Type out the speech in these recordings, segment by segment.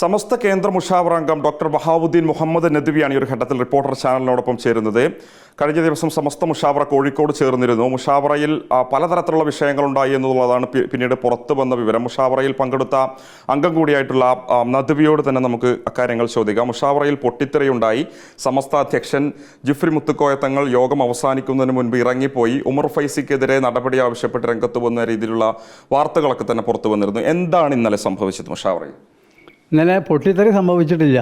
സമസ്ത കേന്ദ്ര മുഷാവറ അംഗം ഡോക്ടർ ബഹാവുദ്ദീൻ മുഹമ്മദ് നദ്വിയാണ് ഈ ഒരു ഘട്ടത്തിൽ റിപ്പോർട്ടർ ചാനലിനോടൊപ്പം ചേരുന്നത്. കഴിഞ്ഞ ദിവസം സമസ്ത മുഷാവറ കോഴിക്കോട് ചേർന്നിരുന്നു. മുഷാവറയിൽ പലതരത്തിലുള്ള വിഷയങ്ങളുണ്ടായി എന്നുള്ളതാണ് പിന്നീട് പുറത്തു വന്ന വിവരം. മുഷാവറയിൽ പങ്കെടുത്ത അംഗം കൂടിയായിട്ടുള്ള നദ്വിയോട് തന്നെ നമുക്ക് അക്കാര്യങ്ങൾ ചോദിക്കാം. മുഷാവറയിൽ പൊട്ടിത്തെറിയുണ്ടായി. സമസ്ത അധ്യക്ഷൻ ജിഫ്രി മുത്തുക്കോയ തങ്ങൾ യോഗം അവസാനിക്കുന്നതിന് മുൻപ് ഇറങ്ങിപ്പോയി. ഉമർ ഫൈസിക്കെതിരെ നടപടി ആവശ്യപ്പെട്ട് രംഗത്ത് വന്ന രീതിയിലുള്ള വാർത്തകളൊക്കെ തന്നെ പുറത്തു വന്നിരുന്നു. എന്താണ് ഇന്നലെ സംഭവിച്ചത് മുഷാവറയിൽ? ഇന്നലെ പൊട്ടിത്തെറി സംഭവിച്ചിട്ടില്ല.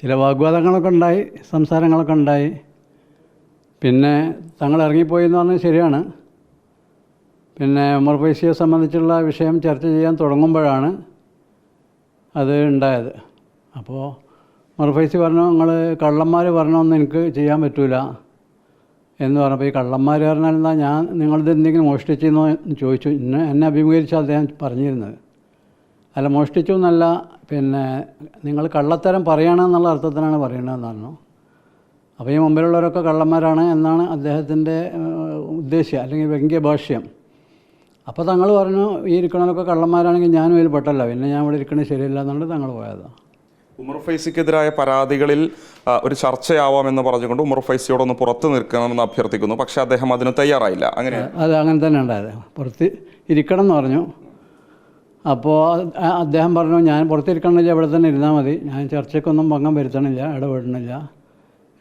ചില വാഗ്വാദങ്ങളൊക്കെ ഉണ്ടായി സംസാരങ്ങളൊക്കെ ഉണ്ടായി. പിന്നെ തങ്ങൾ ഇറങ്ങിപ്പോയി എന്ന് പറഞ്ഞാൽ ശരിയാണ്. പിന്നെ ഉമർ ഫൈസിയെ സംബന്ധിച്ചുള്ള വിഷയം ചർച്ച ചെയ്യാൻ തുടങ്ങുമ്പോഴാണ് അത് ഉണ്ടായത്. അപ്പോൾ ഉമർ ഫൈസി പറഞ്ഞു നിങ്ങൾ കള്ളന്മാർ പറഞ്ഞൊന്നും എനിക്ക് ചെയ്യാൻ പറ്റില്ല എന്ന് പറഞ്ഞപ്പോൾ ഈ കള്ളന്മാർ പറഞ്ഞാൽ എന്താ ഞാൻ നിങ്ങളിത് എന്തെങ്കിലും മോഷ്ടിച്ചെന്നോ ചോദിച്ചു. എന്നെ എന്നെ അഭിമുഖീകരിച്ച് അദ്ദേഹം പറഞ്ഞിരുന്നത്. അല്ല മോഷ്ടിച്ചു എന്നല്ല പിന്നെ നിങ്ങൾ കള്ളത്തരം പറയണമെന്നുള്ള അർത്ഥത്തിനാണ് പറയണതെന്ന് പറഞ്ഞു അപ്പോൾ ഈ മുമ്പിലുള്ളവരൊക്കെ കള്ളന്മാരാണ് എന്നാണ് അദ്ദേഹത്തിന്റെ ഉദ്ദേശ്യം അല്ലെങ്കിൽ വ്യംഗ്യഭാഷ്യം അപ്പോൾ തങ്ങൾ പറഞ്ഞു ഈ ഇരിക്കണവരൊക്കെ കള്ളന്മാരാണെങ്കിൽ ഞാനും ഇതിൽ പെട്ടല്ല. പിന്നെ ഞാൻ ഇവിടെ ഇരിക്കണത് ശരിയല്ല എന്നുകൊണ്ട് തങ്ങൾ പോയതാണ് ഉമർ ഫൈസിക്കെതിരായ പരാതികളിൽ ഒരു ഒരു ചർച്ചയാവാമെന്ന് പറഞ്ഞുകൊണ്ട് ഉമർ ഫൈസിയോടൊന്ന് പുറത്ത് നിൽക്കണമെന്ന് അഭ്യർത്ഥിക്കുന്നു. പക്ഷേ അദ്ദേഹം അതിന് തയ്യാറായില്ല. അങ്ങനെ അത് അങ്ങനെ തന്നെ ഉണ്ടായത്. പുറത്ത് ഇരിക്കണം എന്ന് പറഞ്ഞു. അപ്പോൾ അദ്ദേഹം പറഞ്ഞു ഞാൻ പുറത്തിരിക്കണില്ല ഇവിടെ തന്നെ ഇരുന്നാൽ മതി. ഞാൻ ചർച്ചയ്ക്കൊന്നും ഭംഗം വരുത്തണില്ല ഇടപെടണില്ല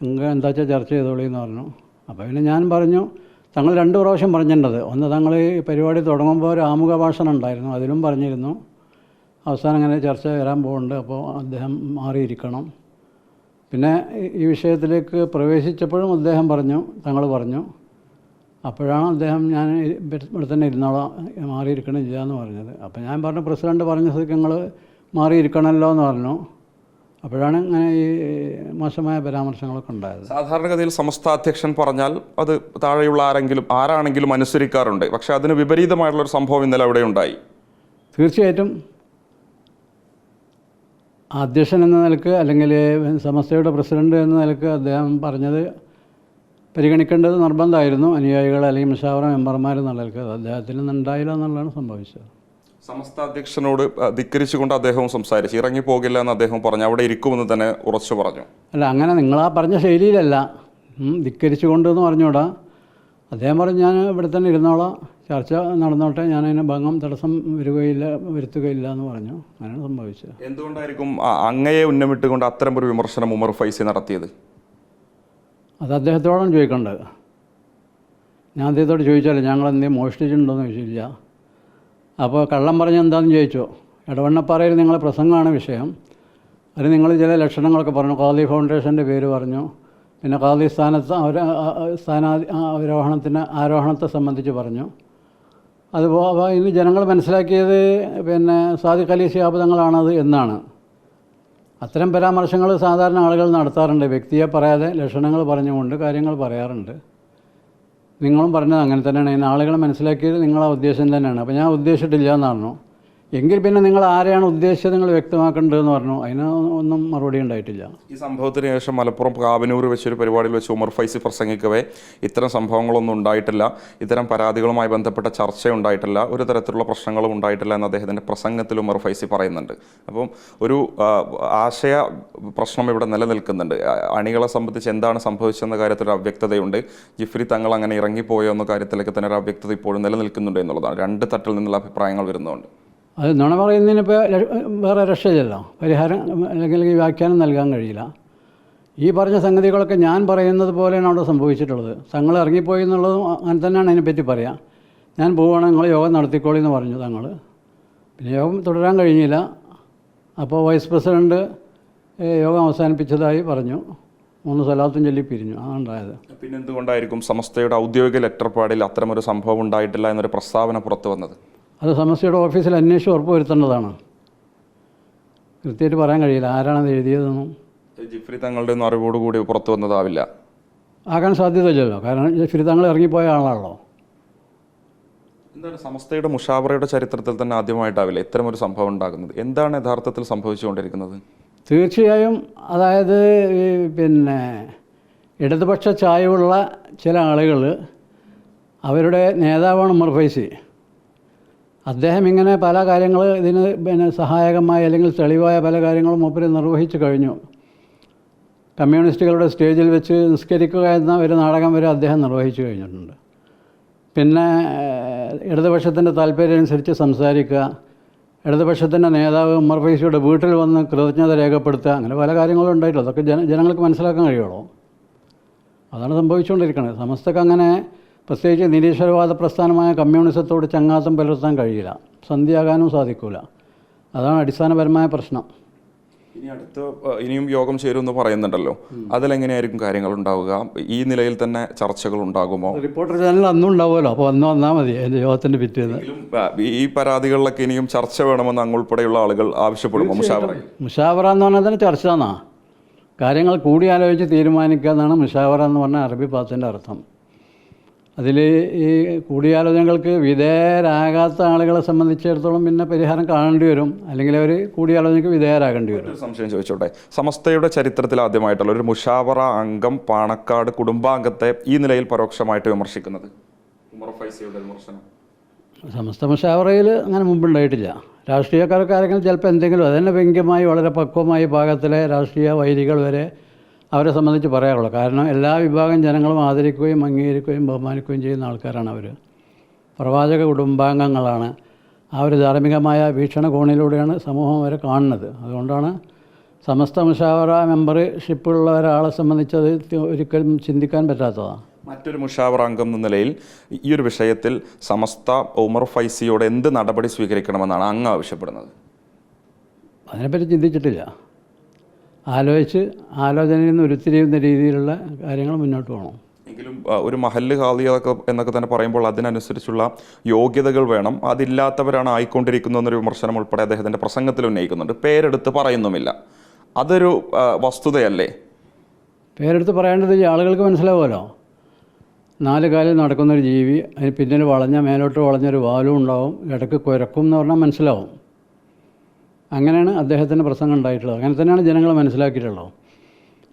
നിങ്ങൾ എന്താ വെച്ചാൽ ചർച്ച ചെയ്തോളി എന്ന് പറഞ്ഞു. അപ്പോൾ പിന്നെ ഞാൻ പറഞ്ഞു തങ്ങൾ രണ്ട് പ്രാവശ്യം പറഞ്ഞിട്ടുണ്ടത് ഒന്ന് തങ്ങൾ ഈ പരിപാടി തുടങ്ങുമ്പോൾ ഒരു ആമുഖ ഭാഷണം ഉണ്ടായിരുന്നു. അതിലും പറഞ്ഞിരുന്നു. അവസാനം അങ്ങനെ ചർച്ച വരാൻ പോകുന്നുണ്ട് അപ്പോൾ അദ്ദേഹം മാറിയിരിക്കണം. പിന്നെ ഈ വിഷയത്തിലേക്ക് പ്രവേശിച്ചപ്പോഴും അദ്ദേഹം പറഞ്ഞു തങ്ങൾ പറഞ്ഞു അപ്പോഴാണ് അദ്ദേഹം ഞാൻ ഇവിടെ തന്നെ ഇരുന്നോളാം മാറിയിരിക്കണില്ല എന്ന് പറഞ്ഞത്. അപ്പോൾ ഞാൻ പറഞ്ഞു പ്രസിഡന്റ് പറഞ്ഞ സ്ഥിതിക്ക് നിങ്ങൾ മാറിയിരിക്കണമല്ലോ എന്ന് പറഞ്ഞു. അപ്പോഴാണ് ഇങ്ങനെ ഈ മോശമായ പരാമർശങ്ങളൊക്കെ ഉണ്ടായത്. സാധാരണഗതിയിൽ സമസ്ത അധ്യക്ഷൻ പറഞ്ഞാൽ അത് താഴെയുള്ള ആരെങ്കിലും ആരാണെങ്കിലും അനുസരിക്കാറുണ്ട്. പക്ഷേ അതിന് വിപരീതമായിട്ടുള്ളൊരു സംഭവം ഇന്നലെ അവിടെ ഉണ്ടായി. തീർച്ചയായിട്ടും അധ്യക്ഷൻ എന്ന നിലയ്ക്ക് അല്ലെങ്കിൽ സമസ്തയുടെ പ്രസിഡന്റ് എന്ന നിലയ്ക്ക് അദ്ദേഹം പറഞ്ഞത് പരിഗണിക്കേണ്ടത് നിർബന്ധമായിരുന്നു. അനുയായികൾ അല്ലെങ്കിൽ മുഷാവറ മെമ്പർമാർ എന്നുള്ള നിലയ്ക്ക് അത് അദ്ദേഹത്തിൽ നിന്ന് ഉണ്ടായില്ല എന്നുള്ളതാണ് സംഭവിച്ചത്. സമസ്ത അധ്യക്ഷനോട് ധിക്കരിച്ചുകൊണ്ട് അദ്ദേഹവും സംസാരിച്ചു. ഇറങ്ങി പോകില്ല എന്ന് അദ്ദേഹം പറഞ്ഞു. അവിടെ ഇരിക്കുമെന്ന് തന്നെ ഉറച്ചു പറഞ്ഞു. അല്ല അങ്ങനെ നിങ്ങളാ പറഞ്ഞ ശൈലിയിലല്ല. ധിക്കരിച്ചുകൊണ്ട് എന്ന് പറഞ്ഞുകൂടാ അദ്ദേഹം പറഞ്ഞു ഞാൻ ഇവിടെ തന്നെ ഇരുന്നോളാം. ചർച്ച നടന്നോട്ടെ. ഞാൻ അതിന് ഭംഗം തടസ്സം വരികയില്ല വരുത്തുകയില്ല എന്ന് പറഞ്ഞു. അങ്ങനെയാണ് സംഭവിച്ചത്. എന്തുകൊണ്ടായിരിക്കും അങ്ങയെ ഉന്നമിട്ടുകൊണ്ട് അത്തരം ഒരു വിമർശനം ഉമർ ഫൈസി നടത്തിയത്? അത് അദ്ദേഹത്തോടാണ് ചോദിക്കേണ്ടത്. ഞാൻ അദ്ദേഹത്തോട് ചോദിച്ചാലേ ഞങ്ങൾ എന്തെങ്കിലും മോഷ്ടിച്ചിട്ടുണ്ടോയെന്ന് ചോദിച്ചില്ല അപ്പോൾ കള്ളം പറഞ്ഞ് എന്താണെന്ന് ചോദിച്ചു? ഇടവണ്ണപ്പാറയിൽ നിങ്ങളെ പ്രസംഗമാണ് വിഷയം. അതിന് നിങ്ങൾ ചില ലക്ഷണങ്ങളൊക്കെ പറഞ്ഞു. ഖാദി ഫൗണ്ടേഷന്റെ പേര് പറഞ്ഞു. പിന്നെ ഖാദി സ്ഥാനത്ത് അവർ സ്ഥാനാധി അവരോഹണത്തിന് ആരോഹണത്തെ സംബന്ധിച്ച് പറഞ്ഞു. അതുപോലെ ഇന്ന് ജനങ്ങൾ മനസ്സിലാക്കിയത് പിന്നെ സാദിഖ് അലി ശിഹാബ് തങ്ങളാണത് എന്നാണ്. അത്തരം പരാമർശങ്ങൾ സാധാരണ ആളുകൾ നടത്താറുണ്ട്. വ്യക്തിയെ പറയാതെ ലക്ഷണങ്ങൾ പറഞ്ഞുകൊണ്ട് കാര്യങ്ങൾ പറയാറുണ്ട്. നിങ്ങളും പറഞ്ഞത് അങ്ങനെ തന്നെയാണ്. ഇന്ന് ആളുകൾ മനസ്സിലാക്കിയത് നിങ്ങളാ ഉദ്ദേശം തന്നെയാണ്. അപ്പോൾ ഞാൻ ഉദ്ദേശിച്ചിട്ടില്ല എന്ന് എങ്കിൽ പിന്നെ നിങ്ങൾ ആരെയാണ് ഉദ്ദേശിച്ചത് നിങ്ങൾ വ്യക്തമാക്കേണ്ടതെന്ന് പറഞ്ഞു. അതിന് ഒന്നും മറുപടി ഉണ്ടായിട്ടില്ല. ഈ സംഭവത്തിന് ശേഷം മലപ്പുറം കാവനൂർ വെച്ചൊരു പരിപാടിയിൽ വെച്ച് ഉമർ ഫൈസി പ്രസംഗിക്കവേ. ഇത്തരം സംഭവങ്ങളൊന്നും ഉണ്ടായിട്ടില്ല. ഇത്തരം പരാതികളുമായി ബന്ധപ്പെട്ട ചർച്ച ഉണ്ടായിട്ടില്ല. ഒരു തരത്തിലുള്ള പ്രശ്നങ്ങളും ഉണ്ടായിട്ടില്ല എന്ന് അദ്ദേഹത്തിന്റെ പ്രസംഗത്തിൽ ഉമർ ഫൈസി പറയുന്നുണ്ട്. അപ്പം ഒരു ആശയ പ്രശ്നം ഇവിടെ നിലനിൽക്കുന്നുണ്ട്. അണികളെ സംബന്ധിച്ച് എന്താണ് സംഭവിച്ചെന്ന കാര്യത്തിൽ ഒരു അവ്യക്തതയുണ്ട്. ജിഫ്രി തങ്ങൾ അങ്ങനെ ഇറങ്ങിപ്പോയോ എന്ന കാര്യത്തിലേക്ക് തന്നെ ഒരു അവ്യക്തത ഇപ്പോഴും നിലനിൽക്കുന്നുണ്ട് എന്നുള്ളതാണ്. രണ്ട് തട്ടിൽ നിന്നുള്ള അഭിപ്രായങ്ങൾ വരുന്നുണ്ട്. അത് നുണ പറയുന്നതിന് ഇപ്പോൾ വേറെ രക്ഷയില്ലല്ലോ. പരിഹാരം അല്ലെങ്കിൽ ഈ വ്യാഖ്യാനം നൽകാൻ കഴിയില്ല. ഈ പറഞ്ഞ സംഗതികളൊക്കെ ഞാൻ പറയുന്നത് പോലെയാണ് അവിടെ സംഭവിച്ചിട്ടുള്ളത്. തങ്ങൾ ഇറങ്ങിപ്പോയി എന്നുള്ളതും അങ്ങനെ തന്നെയാണ് അതിനെപ്പറ്റി പറയാം. ഞാൻ പോവുകയാണ് നിങ്ങൾ യോഗം നടത്തിക്കോളി എന്ന് പറഞ്ഞു തങ്ങൾ. പിന്നെ യോഗം തുടരാൻ കഴിഞ്ഞില്ല. അപ്പോൾ വൈസ് പ്രസിഡന്റ് യോഗം അവസാനിപ്പിച്ചതായി പറഞ്ഞു. മൂന്ന് സ്ഥലത്തും ചൊല്ലി പിരിഞ്ഞു. അതാണ് ഉണ്ടായത്. പിന്നെ എന്തുകൊണ്ടായിരിക്കും സമസ്തയുടെ ഔദ്യോഗിക ലെറ്റർ പാഡിൽ അത്തരമൊരു സംഭവം ഉണ്ടായിട്ടില്ല എന്നൊരു പ്രസ്താവന പുറത്തു വന്നത്? അത് സമസ്യയുടെ ഓഫീസിൽ അന്വേഷിച്ച് ഉറപ്പ് വരുത്തേണ്ടതാണ് കൃത്യമായിട്ട് പറയാൻ കഴിയില്ല. ആരാണത് എഴുതിയതെന്നും. ജിഫ്രി തങ്ങളുടെ ഒന്നും അറിവോടുകൂടി പുറത്തു വന്നതാവില്ല. ആകാൻ സാധ്യതയില്ലല്ലോ. കാരണം ജിഫ്രി തങ്ങൾ ഇറങ്ങിപ്പോയ ആളാണല്ലോ. എന്താണ് സമസ്തയുടെ മുഷാവറയുടെ ചരിത്രത്തിൽ തന്നെ ആദ്യമായിട്ടാവില്ല ഇത്തരം ഒരു സംഭവം ഉണ്ടാകുന്നത്? എന്താണ് യഥാർത്ഥത്തിൽ സംഭവിച്ചുകൊണ്ടിരിക്കുന്നത്? തീർച്ചയായും അതായത് ഈ പിന്നെ ഇടതുപക്ഷ ചായവുള്ള ചില ആളുകൾ അവരുടെ നേതാവാണ് ഉമർ ഫൈസി. അദ്ദേഹം ഇങ്ങനെ പല കാര്യങ്ങൾ ഇതിന് പിന്നെ സഹായകമായ അല്ലെങ്കിൽ തെളിവായ പല കാര്യങ്ങളും മൂപ്പര് നിർവഹിച്ചു കഴിഞ്ഞു. കമ്മ്യൂണിസ്റ്റുകളുടെ സ്റ്റേജിൽ വെച്ച് നിസ്കരിക്കുക എന്ന ഒരു നാടകം വരെ അദ്ദേഹം നിർവഹിച്ചു കഴിഞ്ഞിട്ടുണ്ട്. പിന്നെ ഇടതുപക്ഷത്തിന്റെ താല്പര്യം അനുസരിച്ച് സംസാരിക്കുക ഇടതുപക്ഷത്തിന്റെ നേതാവ് ഉമ്മർ ഫൈസിയുടെ വീട്ടിൽ വന്ന് കൃതജ്ഞത രേഖപ്പെടുത്തുക അങ്ങനെ പല കാര്യങ്ങളും ഉണ്ടായിട്ടില്ല അതൊക്കെ ജന ജനങ്ങൾക്ക് മനസ്സിലാക്കാൻ കഴിയുള്ളൂ. അതാണ് സംഭവിച്ചുകൊണ്ടിരിക്കുന്നത്. സമസ്തക്ക് അങ്ങനെ പ്രത്യേകിച്ച് നിരീശ്വരവാദ പ്രസ്ഥാനമായ കമ്മ്യൂണിസത്തോട് ചങ്ങാത്തം പുലർത്താൻ കഴിയില്ല. സന്ധിയാകാനും സാധിക്കില്ല അതാണ് അടിസ്ഥാനപരമായ പ്രശ്നം. ഇനി അടുത്ത ഇനിയും യോഗം ചേരുമെന്ന് പറയുന്നുണ്ടല്ലോ. അതിലെങ്ങനെയായിരിക്കും കാര്യങ്ങൾ ഉണ്ടാവുക ഈ നിലയിൽ തന്നെ ചർച്ചകൾ ഉണ്ടാകുമോ റിപ്പോർട്ടർ ചാനൽ അന്നും ഉണ്ടാവുമല്ലോ. അപ്പോൾ അന്ന് വന്നാൽ മതി. എന്റെ യോഗത്തിന്റെ പിറ്റേന്ന്. ഈ പരാതികളിലൊക്കെ ഇനിയും ചർച്ച വേണമെന്ന് അങ്ങ് ഉൾപ്പെടെയുള്ള ആളുകൾ ആവശ്യപ്പെടുമോ? മുഷാവറ. മുഷാവറ എന്ന് പറഞ്ഞാൽ തന്നെ ചർച്ച എന്നാ. കാര്യങ്ങൾ കൂടിയാലോചിച്ച് തീരുമാനിക്കുക എന്നാണ് മുഷാവറ എന്ന് പറഞ്ഞ അറബി പാത്തിന്റെ അർത്ഥം. അതിൽ ഈ കൂടിയാലോചനകൾക്ക് വിധേയരാകാത്ത ആളുകളെ സംബന്ധിച്ചിടത്തോളം പിന്നെ പരിഹാരം കാണേണ്ടി വരും. അല്ലെങ്കിൽ അവർ കൂടിയാലോചനയ്ക്ക് വിധേയരാകേണ്ടി വരും. സംശയം ചോദിച്ചോട്ടെ. സമസ്തയുടെ ചരിത്രത്തിൽ ആദ്യമായിട്ടുള്ള ഒരു മുഷാവറ അംഗം പാണക്കാട് കുടുംബാംഗത്തെ ഈ നിലയിൽ പരോക്ഷമായിട്ട് വിമർശിക്കുന്നത്. വിമർശനം. സമസ്ത മുഷാവറയിൽ അങ്ങനെ മുമ്പുണ്ടായിട്ടില്ല രാഷ്ട്രീയക്കാർക്ക് ആരെങ്കിലും ചിലപ്പോൾ എന്തെങ്കിലും അതന്നെ വ്യംഗ്യമായി വളരെ പക്വമായി ഭാഗത്തിലെ രാഷ്ട്രീയ വൈരികൾ വരെ അവരെ സംബന്ധിച്ച് പറയാറുള്ളൂ. കാരണം എല്ലാ വിഭാഗം ജനങ്ങളും ആദരിക്കുകയും അംഗീകരിക്കുകയും ബഹുമാനിക്കുകയും ചെയ്യുന്ന ആൾക്കാരാണ് അവർ പ്രവാചക കുടുംബാംഗങ്ങളാണ്. ആ ഒരു ധാർമ്മികമായ വീക്ഷണകോണിലൂടെയാണ് സമൂഹം അവരെ കാണുന്നത്. അതുകൊണ്ടാണ് സമസ്ത മുഷാവറ മെമ്പർഷിപ്പുള്ള ഒരാളെ സംബന്ധിച്ചത് ഒരിക്കലും ചിന്തിക്കാൻ പറ്റാത്തതാണ് മറ്റൊരു മുഷാവറ അംഗം എന്ന നിലയിൽ ഈ ഒരു വിഷയത്തിൽ സമസ്ത ഉമർ ഫൈസിയോട് എന്ത് നടപടി സ്വീകരിക്കണമെന്നാണ് അങ്ങ് ആവശ്യപ്പെടുന്നത്? അതിനെപ്പറ്റി ചിന്തിച്ചിട്ടില്ല. ആലോചിച്ച് ആലോചനയിൽ നിന്ന് ഉരുത്തിരിയുന്ന രീതിയിലുള്ള കാര്യങ്ങൾ മുന്നോട്ട് പോകണം. എങ്കിലും ഒരു മഹല്ല് ഖാദിയൊക്കെ എന്നൊക്കെ തന്നെ പറയുമ്പോൾ അതിനനുസരിച്ചുള്ള യോഗ്യതകൾ വേണം. അതില്ലാത്തവരാണ് ആയിക്കൊണ്ടിരിക്കുന്നത് എന്നൊരു വിമർശനം ഉൾപ്പെടെ അദ്ദേഹത്തിന്റെ പ്രസംഗത്തിൽ ഉന്നയിക്കുന്നുണ്ട്. പേരെടുത്ത് പറയുന്നുമില്ല. അതൊരു വസ്തുതയല്ലേ? പേരെടുത്ത് പറയേണ്ടത് ഈ ആളുകൾക്ക് മനസ്സിലാവുമല്ലോ. നാല് കാലിൽ നടക്കുന്നൊരു ജീവി അതിന് പിന്നിൽ വളഞ്ഞ മേലോട്ട് വളഞ്ഞൊരു വാലും ഉണ്ടാവും ഇടയ്ക്ക് കുരക്കും എന്ന് പറഞ്ഞാൽ മനസ്സിലാവും. അങ്ങനെയാണ് അദ്ദേഹത്തിന്റെ പ്രസംഗം ഉണ്ടായിട്ടുള്ളത്. അങ്ങനെ തന്നെയാണ് ജനങ്ങൾ മനസ്സിലാക്കിയിട്ടുള്ളത്.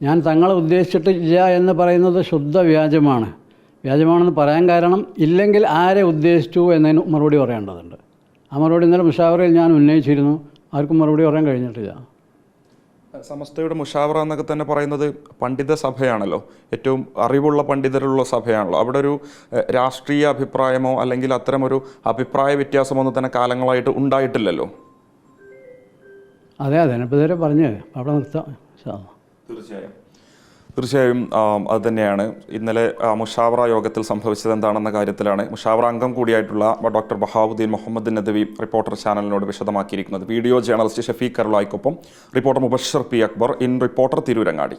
ഞാൻ തങ്ങളെ ഉദ്ദേശിച്ചിട്ടില്ല എന്ന് പറയുന്നത് ശുദ്ധ വ്യാജമാണ്. വ്യാജമാണെന്ന് പറയാൻ കാരണം ഇല്ലെങ്കിൽ ആരെ ഉദ്ദേശിച്ചു എന്നതിന് മറുപടി പറയേണ്ടതുണ്ട്. ആ മറുപടി ഇന്നലെ മുഷാവറയിൽ ഞാൻ ഉന്നയിച്ചിരുന്നു. ആർക്കും മറുപടി പറയാൻ കഴിഞ്ഞിട്ടില്ല. സമസ്തയുടെ മുഷാവറ എന്നൊക്കെ തന്നെ പറയുന്നത് പണ്ഡിത സഭയാണല്ലോ. ഏറ്റവും അറിവുള്ള പണ്ഡിതരുള്ള സഭയാണല്ലോ. അവിടെ ഒരു രാഷ്ട്രീയ അഭിപ്രായമോ അല്ലെങ്കിൽ അത്തരമൊരു അഭിപ്രായ വ്യത്യാസമോ ഒന്നും തന്നെ കാലങ്ങളായിട്ട് ഉണ്ടായിട്ടില്ലല്ലോ. അതെ അതെ. ഇപ്പോൾ ഇതുവരെ പറഞ്ഞ് അവിടെ നിർത്താം. തീർച്ചയായും. തീർച്ചയായും അത് തന്നെയാണ്. ഇന്നലെ മുഷാവറ യോഗത്തിൽ സംഭവിച്ചത് എന്താണെന്ന കാര്യത്തിലാണ് മുഷാവറ അംഗം കൂടിയായിട്ടുള്ള ഡോക്ടർ ബഹാബുദ്ദീൻ മുഹമ്മദ് നദവി റിപ്പോർട്ടർ ചാനലിനോട് വിശദമാക്കിയിരിക്കുന്നത്. Video journalist Shafeeq കരുളായിക്കൊപ്പം reporter Mubashir P Akbar in reporter Tirurangadi.